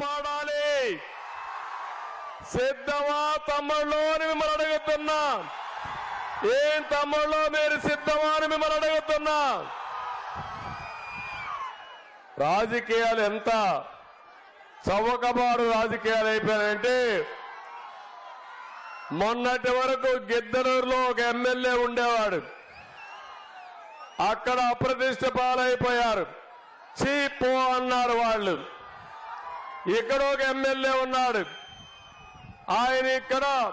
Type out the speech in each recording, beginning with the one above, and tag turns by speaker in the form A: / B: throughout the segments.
A: కాపాడాలి. సిద్ధమా తమ్ముళ్ళు అని మిమ్మల్ని అడుగుతున్నా. ఏం తమ్ముళ్ళు మీరు సిద్ధమా అని మిమ్మల్ని అడుగుతున్నా. రాజకీయాలు ఎంత? చౌకబారు రాజకీయాలు అయిపోయాయంటే మొన్నటి వరకు గిద్దలూరులో ఒక ఎమ్మెల్యే ఉండేవాడు. అక్కడ అప్రతిష్ట పాలైపోయారు. చీపో అన్నారు వాళ్ళు. ఇక్కడ ఒక ఎమ్మెల్యే ఉన్నాడు. ఆయన ఇక్కడ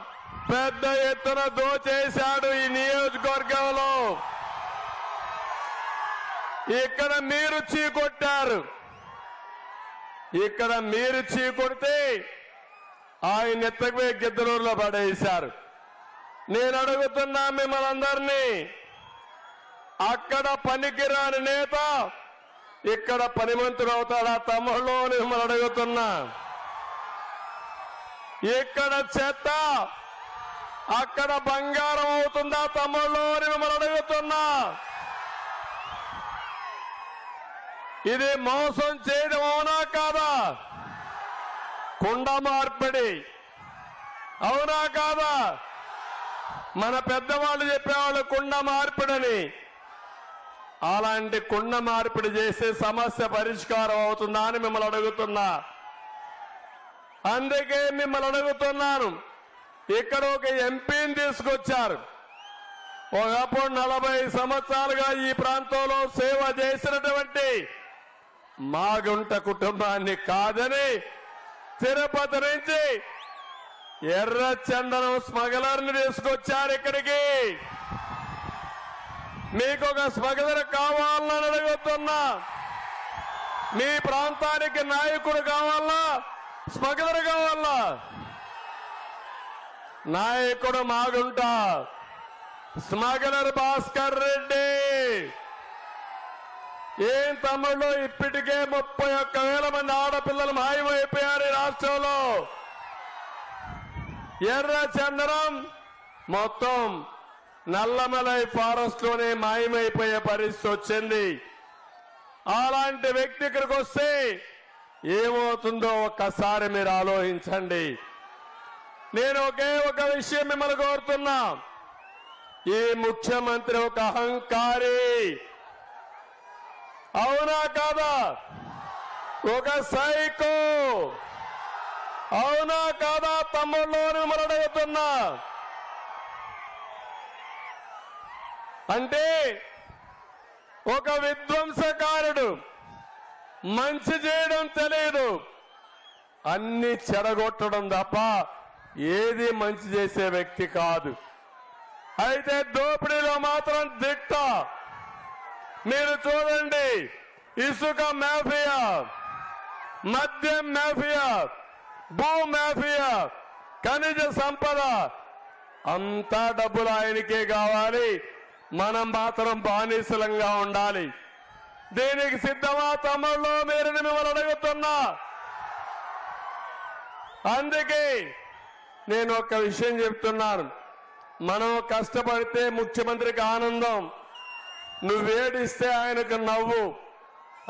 A: పెద్ద ఎత్తున దోచేశాడు ఈ నియోజకవర్గంలో. ఇక్కడ మీరు చీకొట్టారు. ఇక్కడ మీరు చీకొడితే ఆయన ఎత్తకపోయి గిద్దలూరులో పడేశారు. నేను అడుగుతున్నా మిమ్మల్ని అందరినీ అక్కడ పనికిరాని నేత ఇక్కడ పనిమంతుడు అవుతాడా? తమ్ముళ్ళు మిమ్మల్ని అడుగుతున్నా. ఇక్కడ చెత్త అక్కడ బంగారం అవుతుందా? తమ్ముళ్ళు మిమ్మల్ని అడుగుతున్నా. ఇది మోసం చేయడం అవునా కాదా? కుండ మార్పిడి. అవునా కాదా? మన పెద్దవాళ్ళు చెప్పేవాళ్ళు కుండ మార్పిడని. అలాంటి కుండ మార్పిడి చేసే సమస్య పరిష్కారం అవుతుందా అని మిమ్మల్ని అడుగుతున్నా. అందుకే మిమ్మల్ని అడుగుతున్నాను. ఇక్కడ ఒక ఎంపీని తీసుకొచ్చారు. ఒకప్పుడు నలభై సంవత్సరాలుగా ఈ ప్రాంతంలో సేవ చేసినటువంటి మాగుంట కుటుంబాన్ని కాదని తిరుపతి నుంచి ఎర్ర చందనం స్మగ్లర్ని తీసుకొచ్చారు ఇక్కడికి. మీకు ఒక స్మగ్లర్ కావాలని అడుగుతున్నా. మీ ప్రాంతానికి నాయకుడు కావాలా? స్మగ్లర్ కావాలా? నాయకుడు మాగుంట. స్మగ్లర్ భాస్కర్ రెడ్డి. ఏం తమ్ముళ్ళు? ఇప్పటికే ముప్పై ఒక్క వేల మంది ఆడపిల్లలు మాయమైపోయారు ఈ రాష్ట్రంలో. ఎర్ర చందనం మొత్తం నల్లమలై ఫారెస్ట్లోనే మాయమైపోయే పరిస్థితి వచ్చింది. అలాంటి వ్యక్తి ఇక్కడికి వస్తే ఏమవుతుందో ఒక్కసారి మీరు ఆలోచించండి. నేను ఒకే ఒక విషయం మిమ్మల్ని కోరుతున్నా. ఈ ముఖ్యమంత్రి ఒక అహంకారి. అవునా కాదా? ఒక సైకో. అవునా కాదా? తమ్ముళ్ళు మిమ్మల్ని అడుగుతున్నా అంటే ఒక విధ్వంసకారుడు మంచి చేయడం తెలియదు. అన్ని చెడగొట్టడం తప్ప ఏది మంచి చేసే వ్యక్తి కాదు. అయితే దోపిడీలో మాత్రం దిట్ట. మీరు చూడండి ఇసుక మాఫియా మద్యం మాఫియా భూ మాఫియా ఖనిజ సంపద అంతా డబ్బులు ఆయనకే కావాలి. మనం మాత్రం బానిసలంగా ఉండాలి. దీనికి సిద్ధమా తమ్ముళ్ళు? మీరు మిమ్మల్ని అడుగుతున్నా. అందుకే నేను ఒక విషయం చెప్తున్నాను. మనం కష్టపడితే ముఖ్యమంత్రికి ఆనందం. నువ్వేడిస్తే ఆయనకు నవ్వు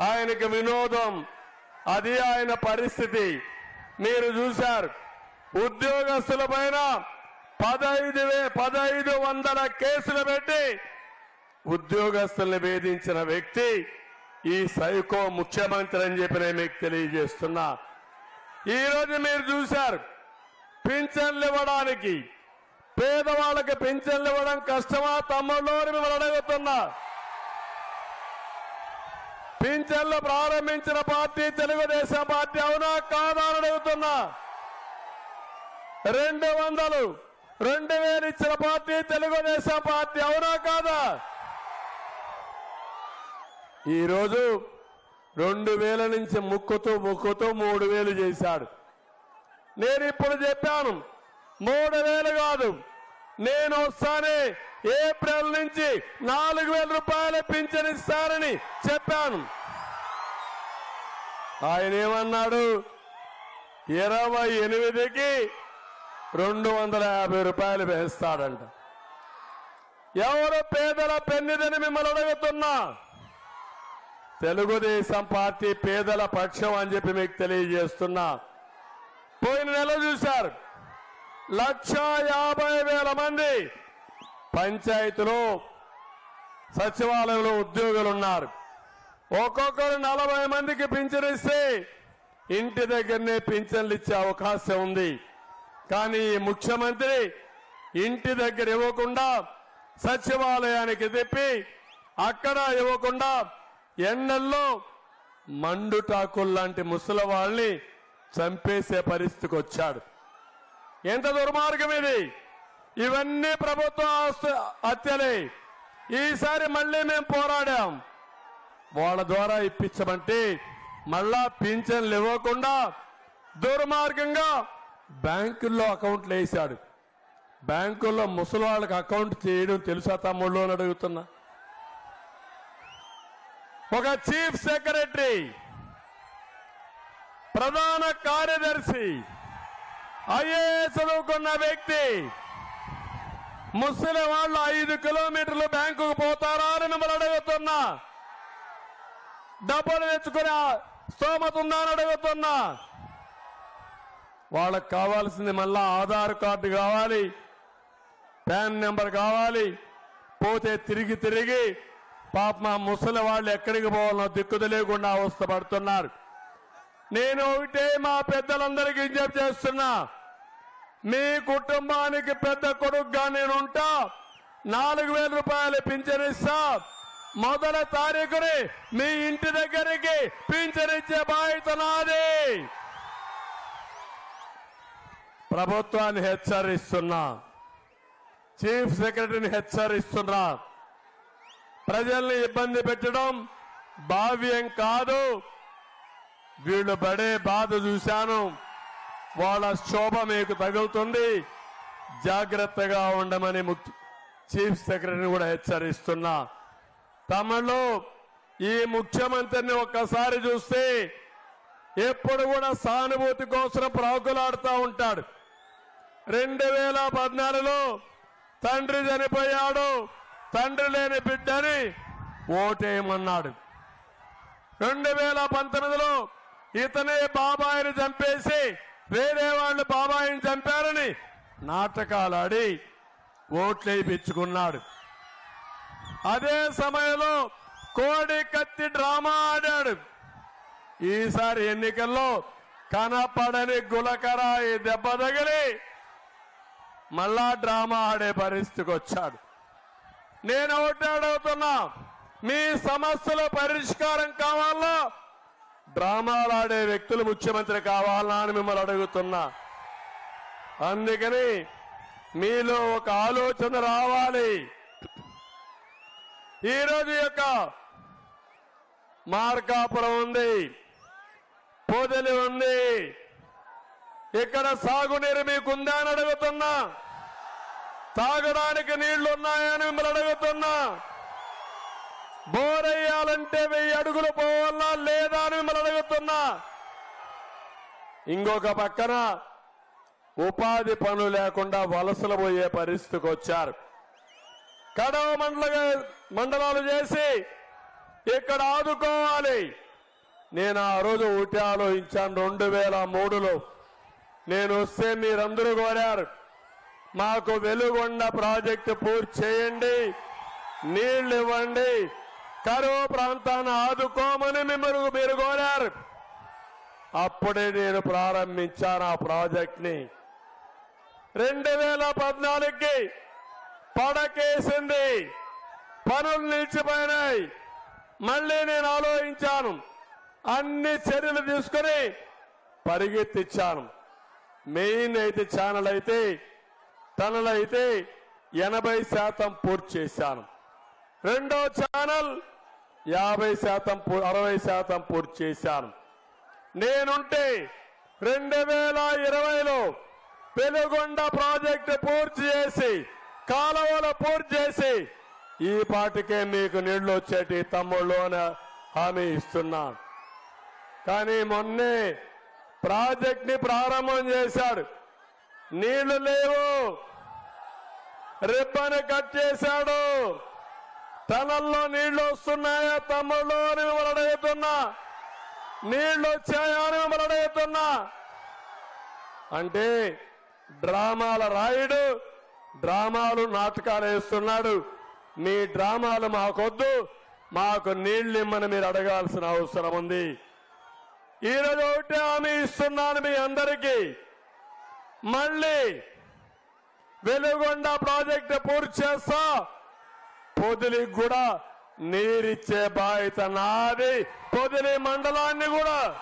A: ఆయనకు వినోదం. అది ఆయన పరిస్థితి. మీరు చూశారు. ఉద్యోగస్తుల పైన పదైదు వే పదైదు వందల కేసులు పెట్టి ఉద్యోగస్తుల్ని వేధించిన వ్యక్తి ఈ సైకో ముఖ్యమంత్రి అని చెప్పి నేను మీకు తెలియజేస్తున్నా. ఈరోజు మీరు చూశారు పింఛన్లు ఇవ్వడానికి పేదవాళ్ళకి పింఛన్లు ఇవ్వడం కష్టమా? తమ్ముళ్ళు మిమ్మల్ని అడుగుతున్నా. పింఛన్లు ప్రారంభించిన పార్టీ తెలుగుదేశం పార్టీ అవునా కాదా అని అడుగుతున్నా. రెండు వందలు రెండు వేలు ఇచ్చిన పార్టీ తెలుగుదేశం పార్టీ అవునా కాదా? ఈరోజు రెండు వేల నుంచి ముక్కుతూ ముక్కుతూ మూడు వేలు చేశాడు. నేను ఇప్పుడు చెప్పాను మూడు వేలు కాదు నేను వస్తానే ఏప్రిల్ నుంచి నాలుగు వేల రూపాయల పింఛన్ ఇస్తానని చెప్పాను. ఆయన ఏమన్నాడు ఇరవై ఎనిమిదికి రెండు వందల యాభై రూపాయలు వేస్తాడంట. ఎవరు పేదల పెన్నిదని మిమ్మల్ని అడుగుతున్నా? తెలుగుదేశం పార్టీ పేదల పక్షం అని చెప్పి మీకు తెలియజేస్తున్నా. పోయిన నెల చూశారు. లక్ష యాభై వేల మంది పంచాయతీలో సచివాలయంలో ఉద్యోగులు ఉన్నారు ఒక్కొక్కరు నలభై మందికి పింఛన్ ఇస్తే ఇంటి దగ్గరనే పింఛన్లు ఇచ్చే అవకాశం ఉంది. కానీ ముఖ్యమంత్రి ఇంటి దగ్గర ఇవ్వకుండా సచివాలయానికి తిప్పి అక్కడ ఇవ్వకుండా ఎండల్లో మండుటాకుల్లాంటి ముసలి వాళ్ళని చంపేసే పరిస్థితికి వచ్చాడు. ఎంత దుర్మార్గం ఇది! ఇవన్నీ ప్రభుత్వ హత్యలే. ఈసారి మళ్ళీ మేము పోరాడాం. వాళ్ళ ద్వారా ఇప్పించమంటే మళ్ళా పింఛన్లు ఇవ్వకుండా దుర్మార్గంగా బ్యాంకుల్లో అకౌంట్లు వేశాడు. బ్యాంకుల్లో ముసలి వాళ్ళకి అకౌంట్ చేయడం తెలుసా తమ్ముళ్ళు అని అడుగుతున్నా. ఒక చీఫ్ సెక్రటరీ ప్రధాన కార్యదర్శి ఐఏఎస్ చదువుకున్న వ్యక్తి ముస్లిం వాళ్ళు ఐదు కిలోమీటర్లు బ్యాంకుకు పోతారా అని మిమ్మల్ని అడుగుతున్నా. డబ్బులు తెచ్చుకునే స్తోమత ఉందా అని అడుగుతున్నా. వాళ్ళకి కావాల్సింది మళ్ళా ఆధార్ కార్డు కావాలి ప్యాన్ నెంబర్ కావాలి పోతే తిరిగి తిరిగి పాప మా ముసలి వాళ్ళు ఎక్కడికి పోవాలో దిక్కు లేకుండా అవస్థ పడుతున్నారు. నేను ఒకటే మా పెద్దలందరికీ విజ్ఞప్తి చేస్తున్నా. మీ కుటుంబానికి పెద్ద కొడుకుగా నేను ఉంటా. నాలుగు వేల రూపాయలు పింఛన్ ఇస్తా. మొదల తారీఖుని మీ ఇంటి దగ్గరికి పింఛనిచ్చే బాధ్యత నాది. ప్రభుత్వాన్ని హెచ్చరిస్తున్నా. చీఫ్ సెక్రటరీని హెచ్చరిస్తున్నా. ప్రజల్ని ఇబ్బంది పెట్టడం భావ్యం కాదు. వీళ్ళు పడే బాధ చూశాను. వాళ్ళ శోభ మీకు తగులుతుంది. జాగ్రత్తగా ఉండమని చీఫ్ సెక్రటరీని కూడా హెచ్చరిస్తున్నా. తమలో ఈ ముఖ్యమంత్రిని ఒక్కసారి చూస్తే ఎప్పుడు కూడా సానుభూతి కోసం ప్రాకులాడుతూ ఉంటాడు. రెండు వేల పద్నాలుగులో తండ్రి చనిపోయాడు. తండ్రి లేని బిడ్డని ఓటేయమన్నాడు. రెండు వేల పంతొమ్మిదిలో ఇతనే బాబాయిని చంపేసి వేరే వాళ్ళు బాబాయిని చంపారని నాటకాలు ఆడి ఓట్లేపించుకున్నాడు అదే సమయంలో కోడి కత్తి డ్రామా ఆడాడు. ఈసారి ఎన్నికల్లో కనపడని గులకరాయి దెబ్బ తగిలి మళ్ళా డ్రామా ఆడే పరిస్థితికి వచ్చాడు నేను ఒకటి అడుగుతున్నా మీ సమస్యల పరిష్కారం కావాలా? డ్రామాలు ఆడే వ్యక్తులు ముఖ్యమంత్రి కావాలా అని మిమ్మల్ని అడుగుతున్నా. అందుకని మీలో ఒక ఆలోచన రావాలి. ఈరోజు యొక్క మార్కాపురం ఉంది. పొదలి ఉంది. ఇక్కడ సాగునీరు మీకుందా అని అడుగుతున్నా. తాగడానికి నీళ్ళు ఉన్నాయని మిమ్మల్ని అడుగుతున్నా. బోరయ్యాలంటే వెయ్యి అడుగులు పోవాలా లేదా అని మిమ్మల్ని అడుగుతున్నా. ఇంకొక పక్కన ఉపాధి పనులు లేకుండా వలసలు పోయే పరిస్థితికి వచ్చారు. కడవ మండల మండలాలు చేసి ఇక్కడ ఆదుకోవాలి. నేను ఆ రోజు ఒకటి ఆలోచించాను. రెండు వేల మూడులో నేను వస్తే మీరందరూ కోరారు. మాకు వెలుగొండ ప్రాజెక్టు పూర్తి చేయండి. నీళ్ళు ఇవ్వండి. కరువు ప్రాంతాన్ని ఆదుకోమని మిమ్మల్ని మీరు కోరారు. అప్పుడే నేను ప్రారంభించాను ఆ ప్రాజెక్ట్ని. రెండు వేల పద్నాలుగుకి పడకేసింది. పనులు నిలిచిపోయినాయి. మళ్ళీ నేను ఆలోచించాను. అన్ని చర్యలు తీసుకుని పరిగెత్తిచ్చాను. మెయిన్ అయితే ఛానల్ అయితే తనలో అయితే ఎనభై శాతం పూర్తి చేశాను. రెండో ఛానల్ యాభై శాతం పూ- అరవై శాతం పూర్తి చేశాను. నేనుంటే రెండు వేల ఇరవైలో పెనుగొండ ప్రాజెక్టు పూర్తి చేసి కాలువలు పూర్తి చేసి ఈ పాటికే మీకు నీళ్ళు వచ్చేటి తమ్ముళ్ళు హామీ ఇస్తున్నాను. కానీ మొన్నే ప్రాజెక్ట్ని ప్రారంభం చేశాడు నీళ్ళు లేవు. రిబ్బను కట్ చేశాడు. తనల్లో నీళ్ళు వస్తున్నాయా తమ్ముళ్ళు అని మిమ్మల్ని అడుగుతున్నా. నీళ్ళు వచ్చాయా అని మిమ్మల్ని అడుగుతున్నా. అంటే డ్రామాల రాయుడు డ్రామాలు నాటకాలు వేస్తున్నాడు. మీ డ్రామాలు మాకొద్దు. మాకు నీళ్ళు ఇమ్మని మీరు అడగాల్సిన అవసరం ఉంది. ఈరోజు ఒకటి హామీ ఇస్తున్నాను మీ అందరికీ. మళ్ళీ వెలుగొండ ప్రాజెక్టు పూర్తి చేస్తా. పొదిలికి కూడా నీరిచ్చే బాధ్యత నాది. పొదిలి మండలాన్ని కూడా.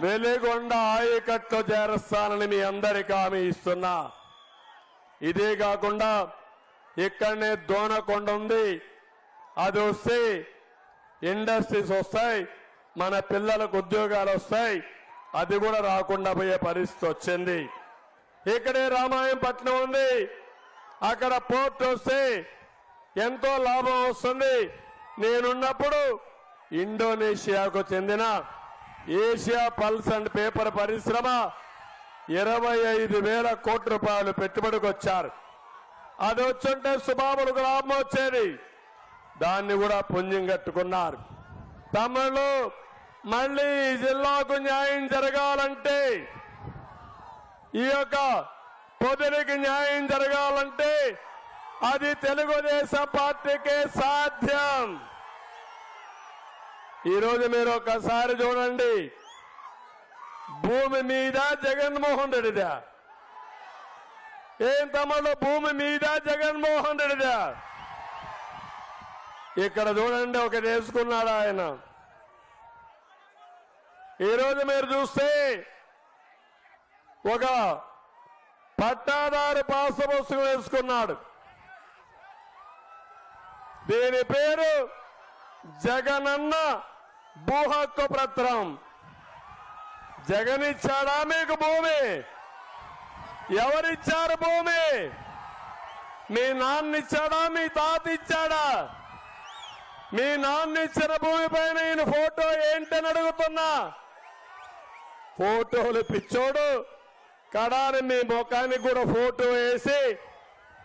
A: వెలిగొండ ఆయకట్లో చేరుస్తానని మీ అందరికీ హామీ ఇస్తున్నా. ఇదే కాకుండా ఇక్కడనే దోనకొండ ఉంది. అది వస్తే ఇండస్ట్రీస్ వస్తాయి. మన పిల్లలకు ఉద్యోగాలు వస్తాయి. అది కూడా రాకుండా పోయే పరిస్థితి వచ్చింది. ఇక్కడే రామాయంపట్నం ఉంది. అక్కడ పోర్ట్ వస్తే ఎంతో లాభం వస్తుంది. నేనున్నప్పుడు ఇండోనేషియాకు చెందిన ఏషియా పల్స్ అండ్ పేపర్ పరిశ్రమ ఇరవై ఐదు వేల కోట్ల రూపాయలు పెట్టుబడికి వచ్చారు. అది వచ్చుంటే సుబాబులకు లాభం వచ్చేది. దాన్ని కూడా పుణ్యం కట్టుకున్నారు. తమిళు మళ్ళీ జిల్లాకు న్యాయం జరగాలంటే ఈ యొక్క పొదునికి న్యాయం జరగాలంటే అది తెలుగుదేశం పార్టీకే సాధ్యం. ఈరోజు మీరు ఒకసారి చూడండి. భూమి మీద జగన్మోహన్ రెడ్డిదా? ఏం తమ్ముడు భూమి మీద జగన్మోహన్ రెడ్డిదా? ఇక్కడ చూడండి ఒకటి వేసుకున్నాడు ఆయన? ఈరోజు మీరు చూస్తే ఒక పట్టాదారు పాస పుస్తకం వేసుకున్నాడు. దీని పేరు జగనన్న భూ హక్కు పత్రం. జగనిచ్చాడా మీకు భూమి? ఎవరిచ్చారు భూమి? మీ నాన్న ఇచ్చాడా మీ తాత ఇచ్చాడా మీ నాన్న ఇచ్చిన భూమి పైన ఈయన ఫోటో ఏంటని అడుగుతున్నా. ఫోటోలు పిచ్చోడు. కడాని మీ ముఖానికి కూడా ఫోటో వేసి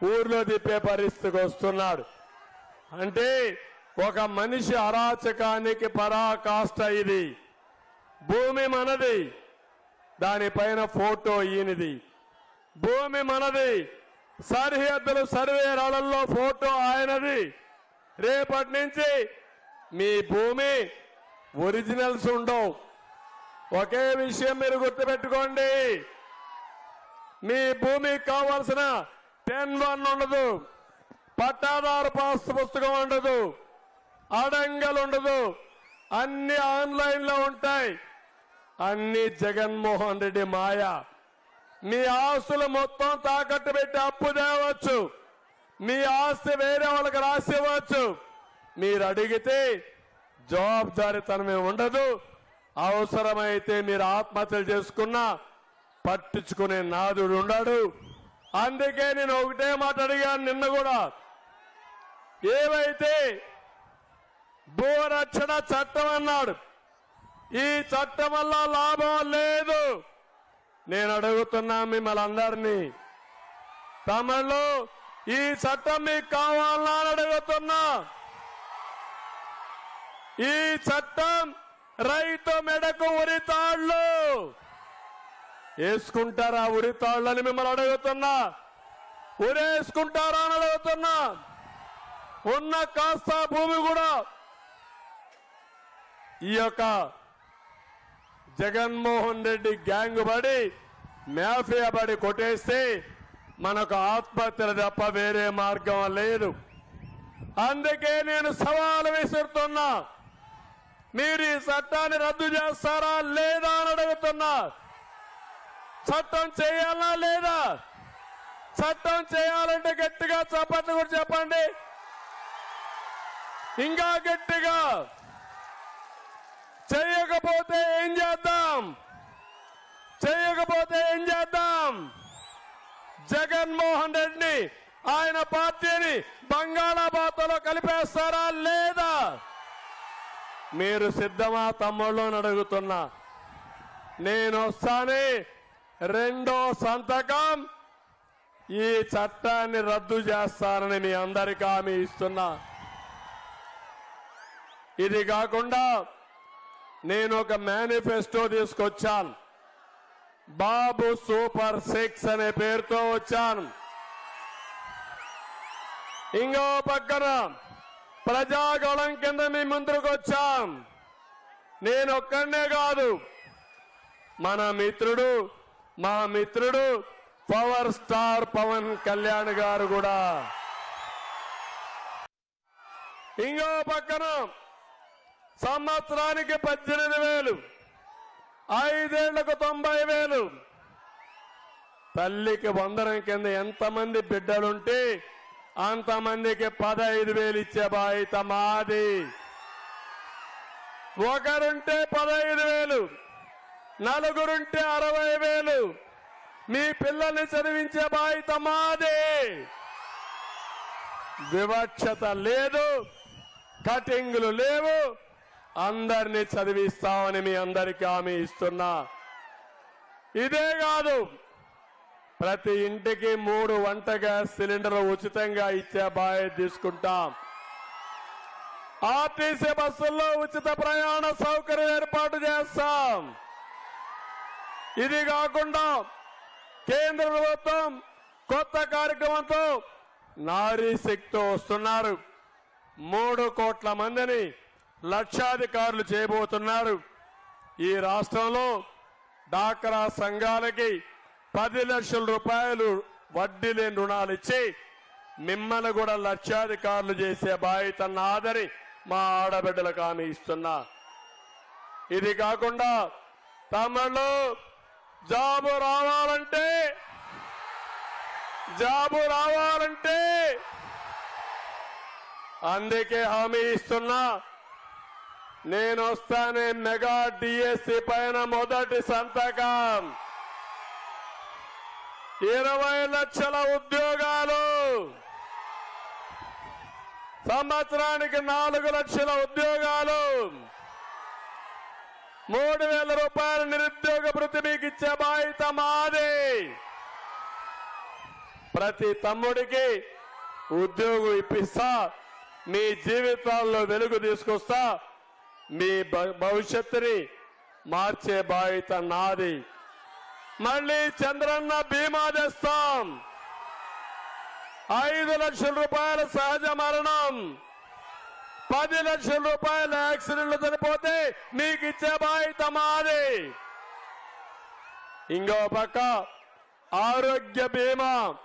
A: ఊర్లో తిప్పే పరిస్థితికి వస్తున్నాడు. అంటే ఒక మనిషి అరాచకానికి పరాకాష్ట ఇది. భూమి మనది దానిపైన ఫోటో ఈయనది. భూమి మనది సరిహద్దులు సర్వే రాళ్ళలో ఫోటో ఆయనది. రేపటి నుంచి మీ భూమి ఒరిజినల్స్ ఉండవు. ఒకే విషయం మీరు గుర్తుపెట్టుకోండి. మీ భూమికి కావాల్సిన టెన్ వన్ ఉండదు. పట్టాదారు పాస్ పుస్తకం ఉండదు. అడంగలు ఉండదు. అన్ని ఆన్లైన్లో ఉంటాయి. అన్ని జగన్మోహన్ రెడ్డి మాయ. మీ ఆస్తులు మొత్తం తాకట్టు పెట్టి అప్పు తేవచ్చు. మీ ఆస్తి వేరే వాళ్ళకి రాసి ఇవ్వచ్చు. మీరు అడిగితే జవాబుదారీతనమే ఉండదు. అవసరమైతే మీరు ఆత్మహత్యలు చేసుకున్నా పట్టించుకునే నాదుడు ఉండడు. అందుకే నేను ఒకటే మాట అడిగాను నిన్న కూడా. ఏవైతే భూరక్షణ చట్టం అన్నాడు ఈ చట్టం వల్ల లాభం లేదు. నేను అడుగుతున్నా మిమ్మల్ని అందరినీ. తమిళ్ళు ఈ చట్టం మీకు కావాలని అని అడుగుతున్నా. ఈ చట్టం రైతు మెడకు ఉరితాళ్ళు వేసుకుంటారా ఉరితాళ్ళని మిమ్మల్ని అడుగుతున్నా. ఉరేసుకుంటారా అని అడుగుతున్నా. ఉన్న కాస్త భూమి కూడా ఈ యొక్క జగన్మోహన్ రెడ్డి గ్యాంగ్ పడి మాఫియా పడి కొట్టేస్తే మనకు ఆత్మహత్యలు తప్ప వేరే మార్గం లేదు. అందుకే నేను సవాలు విసురుతున్నా. మీరు ఈ చట్టాన్ని రద్దు చేస్తారా లేదా అని అడుగుతున్నా. చట్టం చేయాలా లేదా? చట్టం చేయాలంటే గట్టిగా చప్పట్లు కూడా చెప్పండి. ఇంకా గట్టిగా. చేయకపోతే ఏం చేద్దాం? చేయకపోతే ఏం చేద్దాం? జగన్మోహన్ రెడ్డిని ఆయన పార్టీని బంగాళాభాతలో కలిపేస్తారా లేదా? మీరు సిద్ధమా తమ్ముళ్ళు అడుగుతున్నా. నేను వస్తానే రెండో సంతకం. ఈ చట్టాన్ని రద్దు చేస్తానని మీ అందరికీ హామీ ఇస్తున్నా. ఇది కాకుండా నేను ఒక మేనిఫెస్టో తీసుకొచ్చాను. బాబు సూపర్ సిక్స్ అనే పేరుతో వచ్చాను. ఇంకో పక్కన ప్రజాగళం కింద మీ ముందుకు వచ్చాం. నేను ఒక్కడనే కాదు. మన మిత్రుడు మా మిత్రుడు పవర్ స్టార్ పవన్ కళ్యాణ్ గారు కూడా. ఇంకో పక్కన సంవత్సరానికి పద్దెనిమిది వేలు ఐదేళ్ళకు తొంభై వేలు. తల్లికి వందరం కింద ఎంతమంది బిడ్డలుంటే అంతమందికి పదహైదు వేలు ఇచ్చే బాధ్యత మాది. ఒకరుంటే పదహైదు వేలు నలుగురుంటే అరవై వేలు. మీ పిల్లల్ని చదివించే బాధ్యత మాది. వివక్షత లేదు కటింగ్లు లేవు. అందరినీ చదివిస్తామని మీ అందరికీ హామీ ఇస్తున్నా. ఇదే కాదు ప్రతి ఇంటికి మూడు వంట గ్యాస్ సిలిండర్లు ఉచితంగా ఇచ్చే బాధ్యత తీసుకుంటాం. ఆర్టీసీ బస్సుల్లో ఉచిత ప్రయాణ సౌకర్యం ఏర్పాటు చేస్తాం. ఇది కాకుండా కేంద్ర ప్రభుత్వం కొత్త కార్యక్రమంతో నారీ శక్తితో వస్తున్నారు. మూడు కోట్ల మందిని లక్షాధికారులు చేయబోతున్నారు. ఈ రాష్ట్రంలో డాక్రా సంఘాలకి పది లక్షల రూపాయలు వడ్డీ లేని రుణాలు ఇచ్చి మిమ్మల్ని కూడా లక్షాధికారులు చేసే బాధ్యత నాదని మా ఆడబిడ్డలకు హామీ ఇస్తున్నా. ఇది కాకుండా తమిళలో జాబు రావాలంటే జాబు రావాలంటే అందుకే హామీ ఇస్తున్నా. నేను వస్తానే మెగా డిఎస్సి పైన మొదటి సంతకం. ఇరవై లక్షల ఉద్యోగాలు. సంవత్సరానికి నాలుగు లక్షల ఉద్యోగాలు. మూడు వేల రూపాయల నిరుద్యోగ భృతి మీకు ఇచ్చే బాధ్యత మాది. ప్రతి తమ్ముడికి ఉద్యోగం ఇప్పిస్తా మీ జీవితాల్లో వెలుగు తీసుకొస్తా మీ భవిష్యత్తుని మార్చే బాధ్యత నాది. మళ్ళీ చంద్రన్న బీమా తెస్తాం. ఐదు లక్షల రూపాయల సహజ మరణం. పది లక్షల రూపాయల యాక్సిడెంట్లు చనిపోతే మీకు ఇచ్చే బాధ్యత మాది. ఇంకో పక్క ఆరోగ్య బీమా.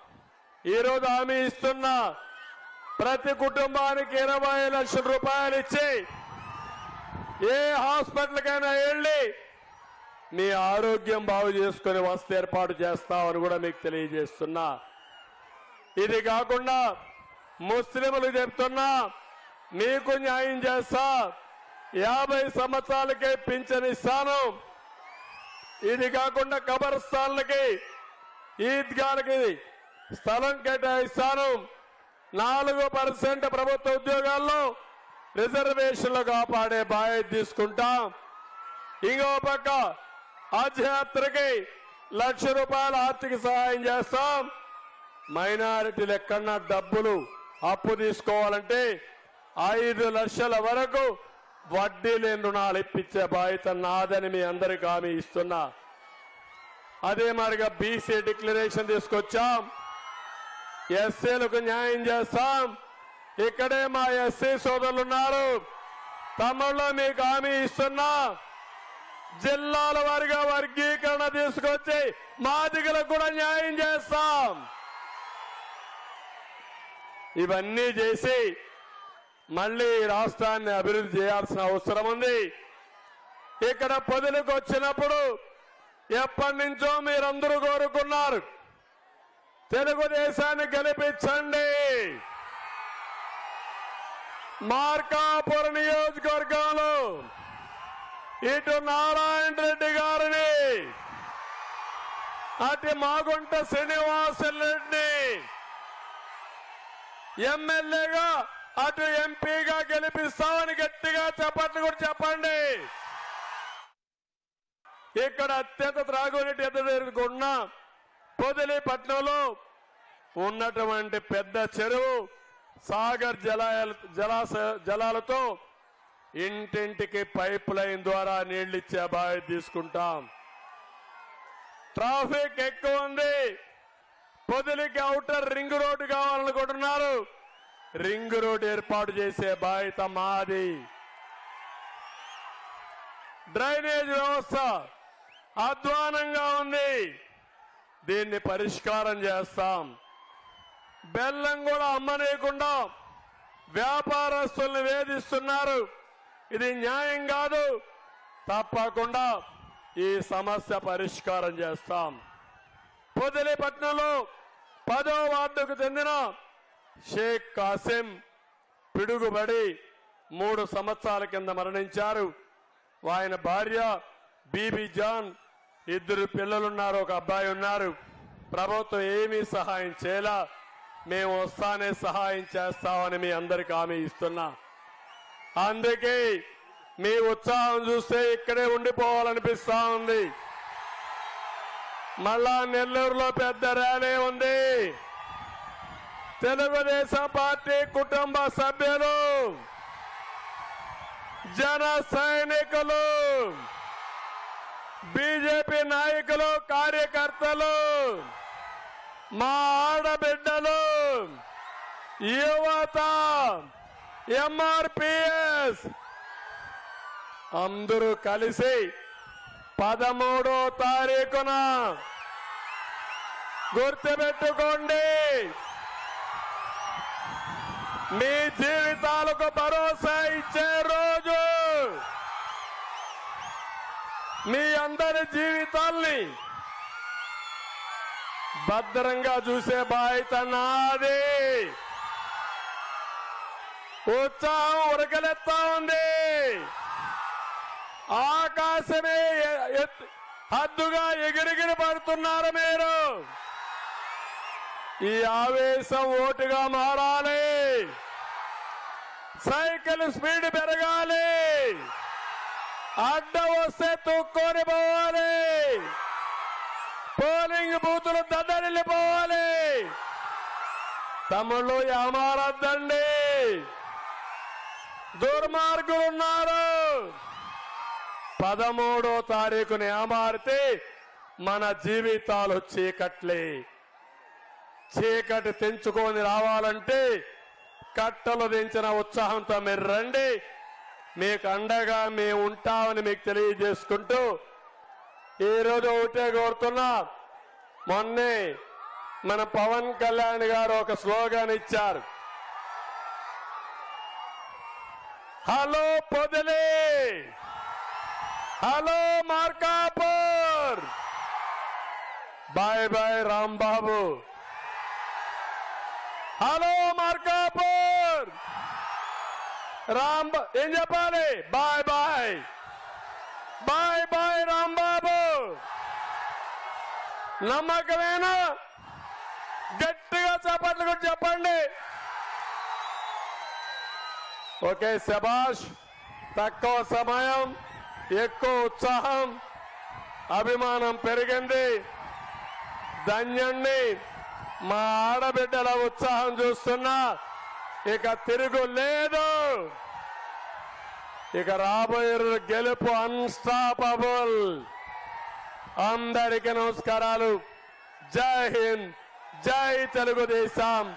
A: ఈరోజు హామీ ఇస్తున్నా ప్రతి కుటుంబానికి ఇరవై లక్షల రూపాయలు ఇచ్చి ఏ హాస్పిటల్కైనా వెళ్ళి మీ ఆరోగ్యం బాగు చేసుకుని వసతి ఏర్పాటు చేస్తామని కూడా మీకు తెలియజేస్తున్నా. ఇది కాకుండా ముస్లింలు చెప్తున్నా మీకు న్యాయం చేస్తా. యాభై సంవత్సరాలకే పింఛనిస్తాను ఇది కాకుండా కబర్స్థాన్లకి ఈద్గాలకి స్థలం కేటాయిస్తాను. నాలుగు పర్సెంట్ ప్రభుత్వ ఉద్యోగాల్లో రిజర్వేషన్లు కాపాడే బాధ్యత తీసుకుంటాం. ఇంకో పక్క హజ్ యాత్రకి లక్ష రూపాయల ఆర్థిక సహాయం చేస్తాం. మైనారిటీలు ఎక్కడన్నా డబ్బులు అప్పు తీసుకోవాలంటే ఐదు లక్షల వరకు వడ్డీ లేని రుణాలు ఇప్పించే బాధ్యత నాదని మీ అందరికి హామీ ఇస్తున్నా. అదే మరిగా బీసీ డిక్లరేషన్ తీసుకొచ్చాం. ఎస్సీలకు న్యాయం చేస్తాం. ఇక్కడే మా ఎస్సీ సోదరులు ఉన్నారు. తమలో మీకు హామీ ఇస్తున్నా. జిల్లాల వారిగా వర్గీకరణ తీసుకొచ్చి మాదిగలకు కూడా న్యాయం చేస్తాం. ఇవన్నీ చేసి మళ్ళీ రాష్ట్రాన్ని అభివృద్ధి చేయాల్సిన అవసరం ఉంది. ఇక్కడ పొదులకు వచ్చినప్పుడు ఎప్పటి నుంచో మీరందరూ కోరుకున్నారు తెలుగుదేశాన్ని గెలిపించండి. మార్కాపుర నియోజకవర్గంలో ఇటు నారాయణ రెడ్డి గారిని అటు మాగుంట శ్రీనివాసన్ రెడ్డి ఎమ్మెల్యేగా అటు ఎంపీగా గెలిపిస్తామని గట్టిగా చెప్పట్లు కూడా చెప్పండి. ఇక్కడ అత్యంత త్రాగునీటి ఎదురుకున్న పొదిలిపట్నంలో ఉన్నటువంటి పెద్ద చెరువు సాగర్ జలాల జలాశ జలాలతో ఇంటింటికి పైప్ లైన్ ద్వారా నీళ్ళిచ్చే బాధ్యత తీసుకుంటాం. ట్రాఫిక్ ఎక్కువ ఉంది. పొదిలికి అవుటర్ రింగ్ రోడ్డు కావాలనుకుంటున్నారు. రింగ్ రోడ్ ఏర్పాటు చేసే బాధ్యత మాది. డ్రైనేజ్ వ్యవస్థ అధ్వానంగా ఉంది. దీన్ని పరిష్కారం చేస్తాం. బెల్లం కూడా అమ్మనేయకుండా వ్యాపారస్తుల్ని వేధిస్తున్నారు. ఇది న్యాయం కాదు. తప్పకుండా ఈ సమస్య పరిష్కారం చేస్తాం. పొదిలిపట్నంలో పదో వార్డుకు చెందిన షేక్ కాసిం పిడుగుబడి మూడు సంవత్సరాల కింద మరణించారు. ఆయన భార్య బీబీ జాన్ ఇద్దరు పిల్లలున్నారు ఒక అబ్బాయి ఉన్నారు. ప్రభుత్వం ఏమీ సహాయం చేయలా. మేము వస్తానే సహాయం చేస్తామని మీ అందరికి హామీ ఇస్తున్నా. అందుకే మీ ఉత్సాహం చూస్తే ఇక్కడే ఉండిపోవాలనిపిస్తా ఉంది. మళ్ళా నెల్లూరులో పెద్ద ర్యాలీ ఉంది. తెలుగుదేశం పార్టీ కుటుంబ సభ్యులు జన సైనికులు బీజేపీ నాయకులు కార్యకర్తలు మా ఆడబిడ్డలు యువత ఎంఆర్పిఎస్ అందరూ కలిసి పదమూడో తారీఖున గుర్తుపెట్టుకోండి. మీ జీవితాలకు భరోసా ఇచ్చే రోజు మీ అందరి జీవితాల్ని భద్రంగా చూసే బాధ్యత నాది. ఉత్సాహం ఉరకలెత్తా ఉంది ఆకాశమే ఎత్- హద్దుగా ఎగిరిగిరి పడుతున్నారు మీరు. ఈ ఆవేశం ఓటుగా మారాలి. సైకిల్ స్పీడ్ పెరగాలి. అడ్డ వస్తే తొక్కొని పోవాలి. పోలింగ్ బూతులు దద్దరిల్లిపోవాలి. తమ్ముళ్ళు ఏమారద్దండి. దుర్మార్గులు ఉన్నారు పదమూడో తారీఖుని ఏమారితే మన జీవితాలు చీకట్లే. చీకటి తెంచుకొని రావాలంటే కట్టలు దించిన ఉత్సాహంతో మీరు రండి. మీకు అండగా మేము ఉంటామని మీకు తెలియజేసుకుంటూ ఈరోజు ఒకటే కోరుతున్నా. మొన్నే మన పవన్ కళ్యాణ్ గారు ఒక స్లోగాన్ ఇచ్చారు. Hello Podili. Hello Markapur. Bye bye Rambabu. Hello Markapur. Ram ఏం చెప్పాలి? Bye bye. Bye bye Rambabu. నమ్మకమేనా? గట్టిగా చప్పట్లు కూడా చెప్పండి. ఓకే శబాష్ తక్కువ సమయం ఎక్కువ ఉత్సాహం అభిమానం పెరిగింది. ధన్యండి మా ఆడబిడ్డల ఉత్సాహం చూస్తున్నా. ఇక తిరుగు లేదు. ఇక రాబోయే గెలుపు అన్స్టాపబుల్ అందరికీ నమస్కారాలు. జై హింద్ జై తెలుగుదేశం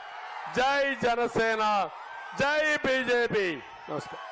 A: జై జనసేన. జై బీజేపీ. నమస్కారం.